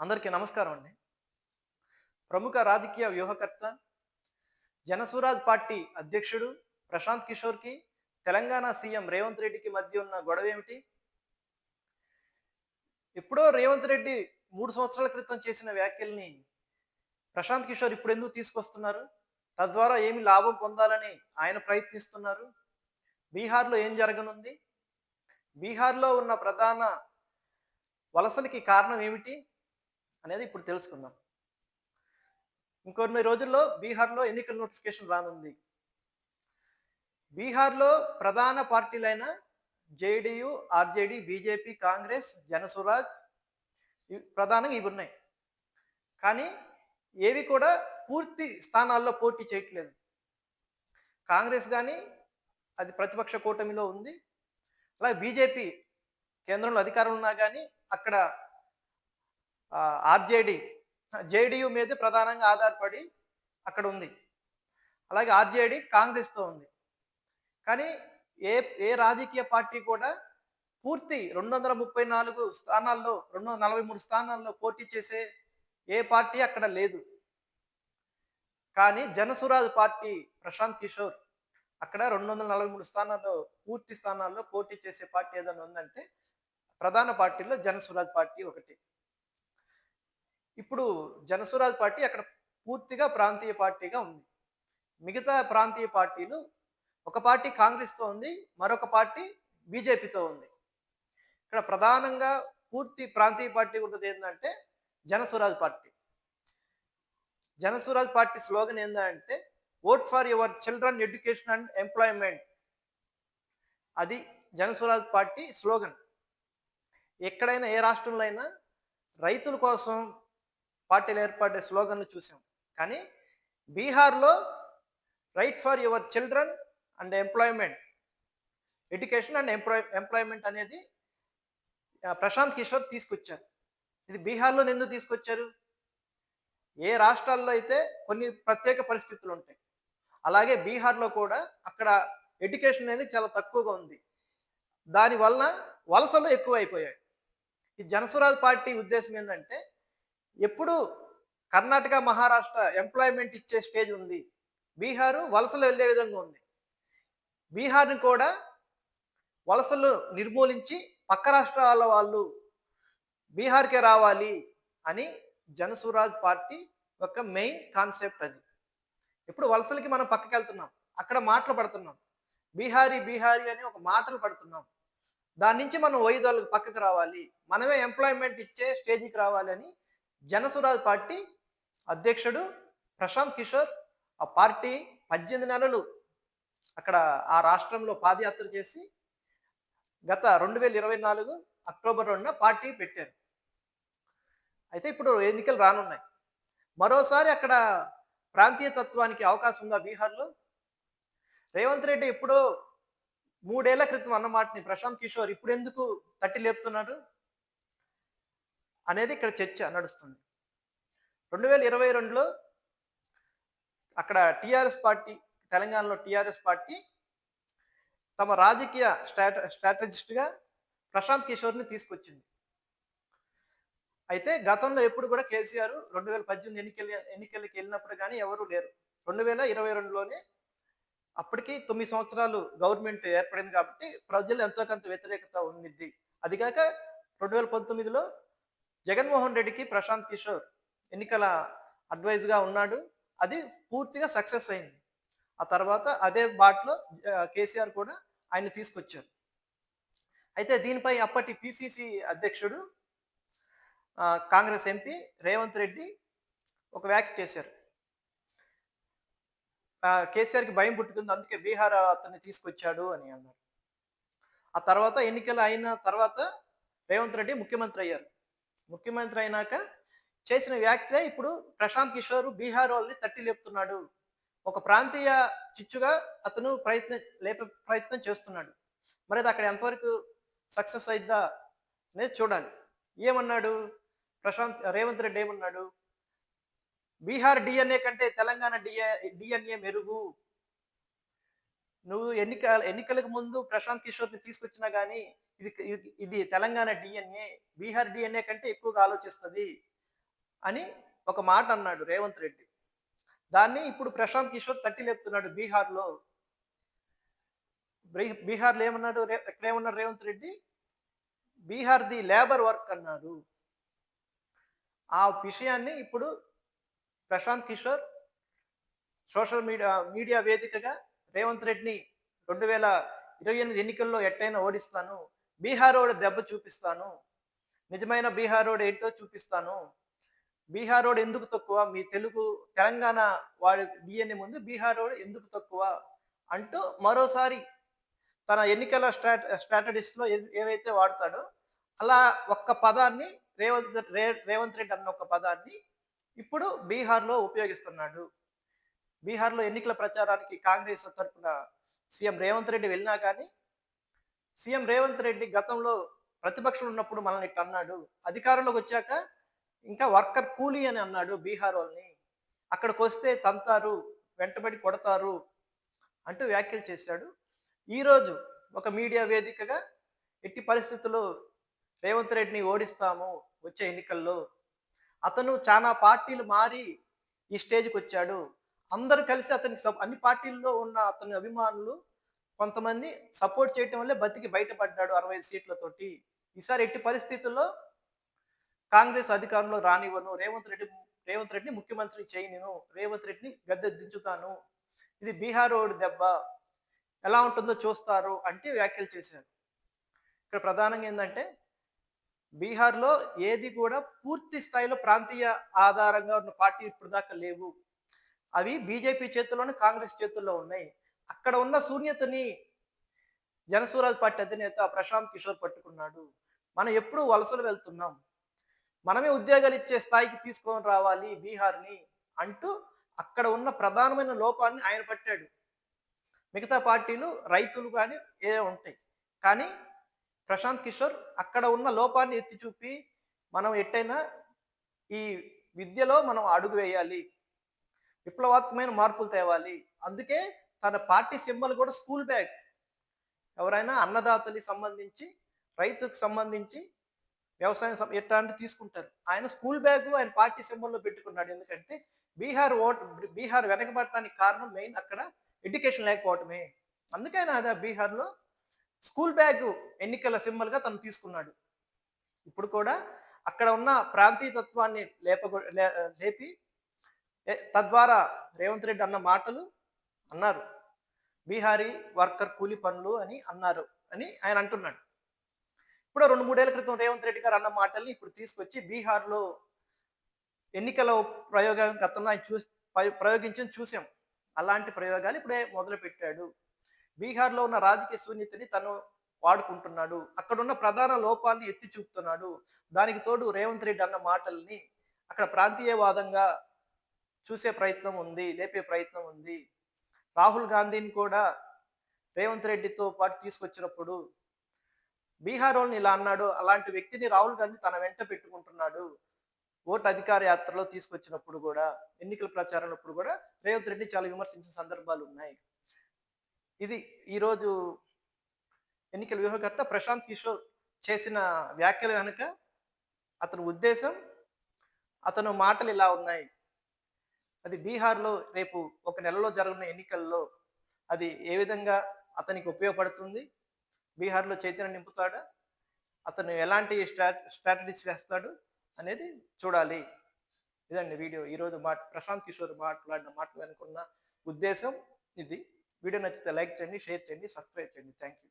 అందరికీ నమస్కారం అండి. ప్రముఖ రాజకీయ వ్యూహకర్త జనసురాజ్ పార్టీ అధ్యక్షుడు ప్రశాంత్ కిషోర్కి తెలంగాణ సీఎం రేవంత్ రెడ్డికి మధ్య ఉన్న గొడవ ఏమిటి? ఎప్పుడో రేవంత్ రెడ్డి మూడు సంవత్సరాల క్రితం చేసిన వ్యాఖ్యల్ని ప్రశాంత్ కిషోర్ ఇప్పుడు ఎందుకు తీసుకొస్తున్నారు? తద్వారా ఏమి లాభం పొందాలని ఆయన ప్రయత్నిస్తున్నారు? బీహార్లో ఏం జరగనుంది? బీహార్లో ఉన్న ప్రధాన వలసలకి కారణం ఏమిటి? అనేది ఇప్పుడు తెలుసుకుందాం. ఇంకొన్ని రోజుల్లో బీహార్లో ఎన్నికల నోటిఫికేషన్ రానుంది. బీహార్లో ప్రధాన పార్టీలైన JDU RJD BJP Congress Jan Suraaj ప్రధానంగా ఇవి ఉన్నాయి. కానీ ఏవి కూడా పూర్తి స్థానాల్లో పోటీ చేయట్లేదు. కాంగ్రెస్ కానీ అది ప్రతిపక్ష కూటమిలో ఉంది. అలాగే బీజేపీ కేంద్రంలో అధికారం ఉన్నా కానీ అక్కడ ఆర్జేడి జేడియు మీద ప్రధానంగా ఆధారపడి అక్కడ ఉంది. అలాగే ఆర్జేడి కాంగ్రెస్తో ఉంది. కానీ ఏ ఏ రాజకీయ పార్టీ కూడా పూర్తి రెండు వందల ముప్పై నాలుగు స్థానాల్లో రెండు వందల నలభై మూడు స్థానాల్లో పోటీ చేసే ఏ పార్టీ అక్కడ లేదు. కానీ జనసురాజ్ పార్టీ ప్రశాంత్ కిషోర్ అక్కడ రెండు వందల నలభై మూడు స్థానాల్లో పూర్తి స్థానాల్లో పోటీ చేసే పార్టీ ఏదైనా ఉందంటే ప్రధాన పార్టీలో జనసురాజ్ పార్టీ ఒకటి. ఇప్పుడు జనసురాజ్ పార్టీ అక్కడ పూర్తిగా ప్రాంతీయ పార్టీగా ఉంది. మిగతా ప్రాంతీయ పార్టీలు ఒక పార్టీ కాంగ్రెస్తో ఉంది మరొక పార్టీ బీజేపీతో ఉంది. ఇక్కడ ప్రధానంగా పూర్తి ప్రాంతీయ పార్టీ ఉన్నది ఏంటంటే Jan Suraaj party. Jan Suraaj party slogan ఏంటంటే vote for your children education and employment అది జనసురాజ్ పార్టీ స్లోగన్. ఎక్కడైనా ఏ రాష్ట్రంలో అయినా రైతుల కోసం పార్టీలు ఏర్పడే స్లోగన్లు చూసాం. కానీ బీహార్లో right for your children and employment education and employ employment అనేది ప్రశాంత్ కిషోర్ తీసుకొచ్చారు. ఇది బీహార్లో ఎందుకు తీసుకొచ్చారు? ఏ రాష్ట్రాల్లో అయితే కొన్ని ప్రత్యేక పరిస్థితులు ఉంటాయి. అలాగే బీహార్లో కూడా అక్కడ ఎడ్యుకేషన్ అనేది చాలా తక్కువగా ఉంది. దానివల్ల వలసలు ఎక్కువ అయిపోయాయి ఈ జనసురాజ్ పార్టీ ఉద్దేశం ఏంటంటే ఎప్పుడు కర్ణాటక మహారాష్ట్ర ఎంప్లాయ్మెంట్ ఇచ్చే స్టేజ్ ఉంది. బీహారు వలసలు వెళ్ళే విధంగా ఉంది. బీహార్ని కూడా వలసలు నిర్మూలించి పక్క రాష్ట్రాల వాళ్ళు బీహార్కే రావాలి అని జనసురాజ్ పార్టీ యొక్క మెయిన్ కాన్సెప్ట్ అది. ఇప్పుడు వలసలకి మనం పక్కకి వెళ్తున్నాం అక్కడ మాటలు పడుతున్నాం. బీహారీ బీహారీ అని ఒక మాటలు పడుతున్నాం. దాని నుంచి మనం వైదొలకు పక్కకు రావాలి. మనమే ఎంప్లాయ్మెంట్ ఇచ్చే స్టేజ్కి రావాలి అని జనసురాజ్ పార్టీ అధ్యక్షుడు ప్రశాంత్ కిషోర్ ఆ పార్టీ పద్దెనిమిది నెలలు అక్కడ ఆ రాష్ట్రంలో పాదయాత్ర చేసి గత రెండు వేల ఇరవై నాలుగు అక్టోబర్ రెండున పార్టీ పెట్టారు. అయితే ఇప్పుడు ఎన్నికలు రానున్నాయి. మరోసారి అక్కడ ప్రాంతీయ తత్వానికి అవకాశం ఉందా బీహార్లో? రేవంత్ రెడ్డి ఎప్పుడో మూడేళ్ళ క్రితం అన్న మాటని ప్రశాంత్ కిషోర్ ఇప్పుడు ఎందుకు తట్టి లేపుతున్నాడు అనేది ఇక్కడ చర్చ నడుస్తుంది. రెండు వేల ఇరవై రెండులో అక్కడ టీఆర్ఎస్ పార్టీ తెలంగాణలో టిఆర్ఎస్ పార్టీ తమ రాజకీయ స్ట్రాట స్ట్రాటజిస్ట్గా ప్రశాంత్ కిషోర్ని తీసుకొచ్చింది. అయితే గతంలో ఎప్పుడు కూడా కేసీఆర్ రెండు వేల పద్దెనిమిది ఎన్నికలు ఎన్నికలకి వెళ్ళినప్పుడు కానీ ఎవరూ లేరు. రెండు వేల ఇరవై రెండులోనే అప్పటికి తొమ్మిది సంవత్సరాలు గవర్నమెంట్ ఏర్పడింది కాబట్టి ప్రజలు ఎంతో కొంత వ్యతిరేకత ఉండిద్ది. అదిగాక రెండు వేల పంతొమ్మిదిలో జగన్మోహన్ రెడ్డికి ప్రశాంత్ కిషోర్ ఎన్నికల అడ్వైజ్గా ఉన్నాడు. అది పూర్తిగా సక్సెస్ అయింది. ఆ తర్వాత అదే బాటలో కేసీఆర్ కూడా ఆయన తీసుకొచ్చారు. అయితే దీనిపై అప్పటి పిసిసి అధ్యక్షుడు కాంగ్రెస్ ఎంపీ రేవంత్ రెడ్డి ఒక వ్యాఖ్య చేశారు. కేసీఆర్కి భయం పుట్టుకుంది. అందుకే బీహార్ అతన్ని తీసుకొచ్చాడు అని అన్నారు. ఆ తర్వాత ఎన్నికలు అయిన తర్వాత రేవంత్ రెడ్డి ముఖ్యమంత్రి అయ్యారు. ముఖ్యమంత్రి అయినాక చేసిన వ్యాఖ్య ఇప్పుడు ప్రశాంత్ కిషోర్ బీహార్ వాళ్ళని తట్టి లేపుతున్నాడు. ఒక ప్రాంతీయ చిచ్చుగా అతను ప్రయత్నం లేపే ప్రయత్నం చేస్తున్నాడు. మరి అది అక్కడ ఎంతవరకు సక్సెస్ అయిద్దా అనేది చూడాలి. ఏమన్నాడు? ప్రశాంత్ రేవంత్ రెడ్డి ఏమన్నాడు? బీహార్ డిఎన్ఏ కంటే తెలంగాణ డిఎ డిఎన్ఏ మెరుగు. ఎన్నిక ఎన్నికలకు ముందు ప్రశాంత్ కిషోర్ని తీసుకొచ్చినా కానీ ఇది ఇది- తెలంగాణ డిఎన్ఏ బీహార్ డిఎన్ఏ కంటే ఎక్కువగా ఆలోచిస్తుంది అని ఒక మాట అన్నాడు రేవంత్ రెడ్డి. దాన్ని ఇప్పుడు ప్రశాంత్ కిషోర్ తట్టి లేపుతున్నాడు బీహార్లో. బీహార్లో ఏమన్నాడు రే- ఎక్కడ ఏమన్నాడు Revanth Reddy? Bihar the labour work అన్నాడు. ఆ విషయాన్ని ఇప్పుడు Prashant Kishor social media media వేదికగా రేవంత్ రెడ్డిని రెండు వేల ఇరవై ఎనిమిది ఎన్నికల్లో ఎట్టయినా ఓడిస్తాను. బీహార్ రోడ్ దెబ్బ చూపిస్తాను. నిజమైన బీహార్ రోడ్ ఏంటో చూపిస్తాను. బీహార్ రోడ్ ఎందుకు తక్కువ? మీ తెలుగు తెలంగాణ వాడి డిఎన్ఏ ముందు బీహార్ రోడ్ ఎందుకు తక్కువ? అంటూ మరోసారి తన ఎన్నికల స్ట్రాట స్ట్రాటజిస్ట్లో ఏవైతే వాడతాడో అలా ఒక్క పదాన్ని రేవంత్ రే రేవంత్ రెడ్డి అన్న ఒక పదాన్ని ఇప్పుడు బీహార్లో ఉపయోగిస్తున్నాడు. బీహార్లో ఎన్నికల ప్రచారానికి కాంగ్రెస్ తరఫున సీఎం రేవంత్ రెడ్డి వెళ్ళినా కానీ సీఎం రేవంత్ రెడ్డి గతంలో ప్రతిపక్షం ఉన్నప్పుడు మనల్ని ఇట్లా అన్నాడు. అధికారంలోకి వచ్చాక ఇంకా వర్కర్ కూలీ అని అన్నాడు బీహార్ వాళ్ళని. అక్కడికి వస్తే తంతారు వెంటబడి కొడతారు అంటూ వ్యాఖ్యలు చేశాడు. ఈరోజు ఒక మీడియా వేదికగా ఎట్టి పరిస్థితుల్లో రేవంత్ రెడ్డిని ఓడిస్తాము వచ్చే ఎన్నికల్లో. అతను చాలా పార్టీలు మారి ఈ స్టేజ్కి వచ్చాడు. అందరూ కలిసి అతనికి సప్- అన్ని పార్టీల్లో ఉన్న అతని అభిమానులు కొంతమంది సపోర్ట్ చేయటం వల్లే బతికి బయటపడ్డాడు అరవై సీట్లతోటి. ఈసారి ఎట్టి పరిస్థితుల్లో కాంగ్రెస్ అధికారంలో రానివ్వను. రేవంత్ రెడ్డి రేవంత్ రెడ్డిని ముఖ్యమంత్రి చేయను రేవంత్ రెడ్డిని గద్దె దించుతాను ఇది బీహార్ ఓడి దెబ్బ. ఎలా ఉంటుందో చూస్తారు అంటే వ్యాఖ్యలు చేశారు. ఇక్కడ ప్రధానంగా ఏంటంటే బీహార్లో ఏది కూడా పూర్తి స్థాయిలో ప్రాంతీయ ఆధారంగా ఉన్న పార్టీ ఇప్పుడు దాకా లేవు. అవి బీజేపీ చేతుల్లోనే కాంగ్రెస్ చేతుల్లో ఉన్నాయి. అక్కడ ఉన్న శూన్యతని జనసూరాజ్ పార్టీ అధినేత ప్రశాంత్ కిషోర్ పట్టుకున్నాడు. మనం ఎప్పుడూ వలసలు వెళ్తున్నాం. మనమే ఉద్యోగాలు ఇచ్చే స్థాయికి తీసుకొని రావాలి బీహార్ని అంటూ అక్కడ ఉన్న ప్రధానమైన లోపాన్ని ఆయన పట్టాడు. మిగతా పార్టీలు రైతులు కానీ ఏ ఉంటాయి. కానీ ప్రశాంత్ కిషోర్ అక్కడ ఉన్న లోపాన్ని ఎత్తి చూపి మనం ఎట్టయినా ఈ విద్యలో మనం అడుగు వేయాలి. విప్లవాత్మకమైన మార్పులు తేవాలి. అందుకే తన పార్టీ సింబల్ కూడా స్కూల్ బ్యాగ్. ఎవరైనా అన్నదాతలకి సంబంధించి రైతుకు సంబంధించి వ్యవసాయం సం- ఎట్లాంటి తీసుకుంటారు. ఆయన స్కూల్ బ్యాగ్ ఆయన పార్టీ సింబల్లో పెట్టుకున్నాడు. ఎందుకంటే బీహార్ ఓట్ బీహార్ వెనకబడటానికి కారణం మెయిన్ అక్కడ ఎడ్యుకేషన్ లేకపోవటమే. అందుకైనా అదే బీహార్లో స్కూల్ బ్యాగ్ ఎన్నికల సింబల్గా తను తీసుకున్నాడు. ఇప్పుడు కూడా అక్కడ ఉన్న ప్రాంతీయ తత్వాన్ని లేప లేపి తద్వారా రేవంత్ రెడ్డి అన్న మాటలు అన్నారు. బీహారీ వర్కర్ కూలి పనులు అని అన్నారు అని ఆయన అంటున్నాడు. ఇప్పుడు రెండు మూడేళ్ళ క్రితం రేవంత్ రెడ్డి గారు అన్న మాటల్ని ఇప్పుడు తీసుకొచ్చి బీహార్లో ఎన్నికల ప్రయోగం గతంలో ఆయన చూ ప్రయోగించని చూసాం. అలాంటి ప్రయోగాలు ఇప్పుడే మొదలుపెట్టాడు. బీహార్లో ఉన్న రాజకీయ శూన్యతని తను వాడుకుంటున్నాడు. అక్కడున్న ప్రధాన లోపాలని ఎత్తి చూపుతున్నాడు. దానికి తోడు రేవంత్ రెడ్డి అన్న మాటల్ని అక్కడ ప్రాంతీయవాదంగా చూసే ప్రయత్నం ఉంది లేపే ప్రయత్నం ఉంది. రాహుల్ గాంధీని కూడా రేవంత్ రెడ్డితో పాటు తీసుకొచ్చినప్పుడు బీహార్ వాళ్ళని ఇలా అన్నాడు అలాంటి వ్యక్తిని రాహుల్ గాంధీ తన వెంట పెట్టుకుంటున్నాడు. ఓటు అధికార యాత్రలో తీసుకొచ్చినప్పుడు కూడా ఎన్నికల ప్రచారంలో కూడా రేవంత్ రెడ్డి చాలా విమర్శించిన సందర్భాలు ఉన్నాయి. ఇది ఈరోజు ఎన్నికల వ్యూహకర్త ప్రశాంత్ కిషోర్ చేసిన వ్యాఖ్యల వెనుక అతని ఉద్దేశం అతను మాటలు ఇలా ఉన్నాయి. అది బీహార్లో రేపు ఒక నెలలో జరగనున్న ఎన్నికల్లో అది ఏ విధంగా అతనికి ఉపయోగపడుతుంది? బీహార్లో చైతన్యం నింపుతాడా? అతను ఎలాంటి స్ట్రా స్ట్రాటజీస్ వేస్తాడు అనేది చూడాలి. ఇదండి వీడియో. ఈరోజు మా ప్రశాంత్ కిషోర్ మాట్లాడిన మాట్లాడుకున్న ఉద్దేశం ఇది. వీడియో నచ్చితే లైక్ చేయండి షేర్ చేయండి సబ్స్క్రైబ్ చేయండి. Thank you